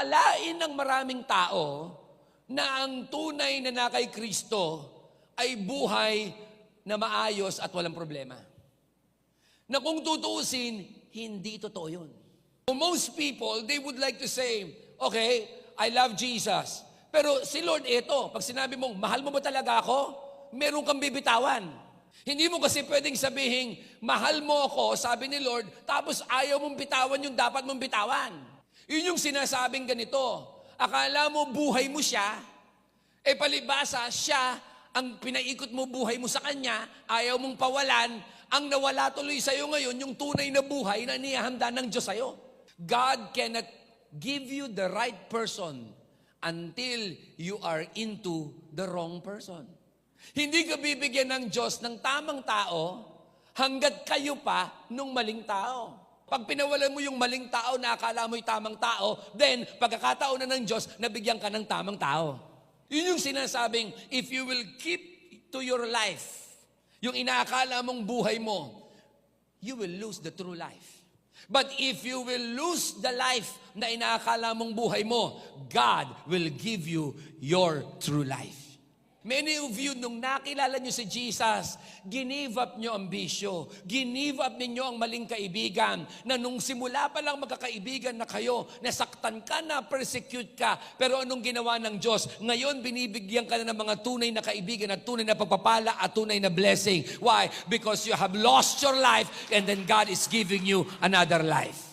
akalain ng maraming tao na ang tunay na na kay Kristo ay buhay na maayos at walang problema. Na kung tutuusin, hindi totoo yun. Most people, they would like to say, okay, I love Jesus. Pero si Lord ito, pag sinabi mong, mahal mo ba talaga ako? Meron kang bibitawan. Hindi mo kasi pwedeng sabihin, mahal mo ako, sabi ni Lord, tapos ayaw mong bitawan yung dapat mong bitawan. Yun yung sinasabing ganito. Akala mo buhay mo siya, eh palibasa siya ang pinaikot mo buhay mo sa kanya, ayaw mong pawalan, ang nawala tuloy sa'yo ngayon, yung tunay na buhay na niyahanda ng Diyos sa'yo. God cannot give you the right person until you are into the wrong person. Hindi ka bibigyan ng Diyos ng tamang tao hanggat kayo pa nung maling tao. Pag pinawalan mo yung maling tao na akala mo yung tamang tao, then pagkakataon na ng Diyos, nabigyan ka ng tamang tao. Yun yung sinasabing, if you will keep to your life, yung inaakala mong buhay mo, you will lose the true life. But if you will lose the life na inaakala mong buhay mo, God will give you your true life. Many of you, nung nakilala nyo si Jesus, ginive up nyo ang bisyo. Ginive up ninyo ang maling kaibigan. Na nung simula pa lang magkakaibigan na kayo, nasaktan ka na, persecute ka. Pero anong ginawa ng Diyos? Ngayon, binibigyan ka na ng mga tunay na kaibigan at tunay na pagpapala at tunay na blessing. Why? Because you have lost your life and then God is giving you another life.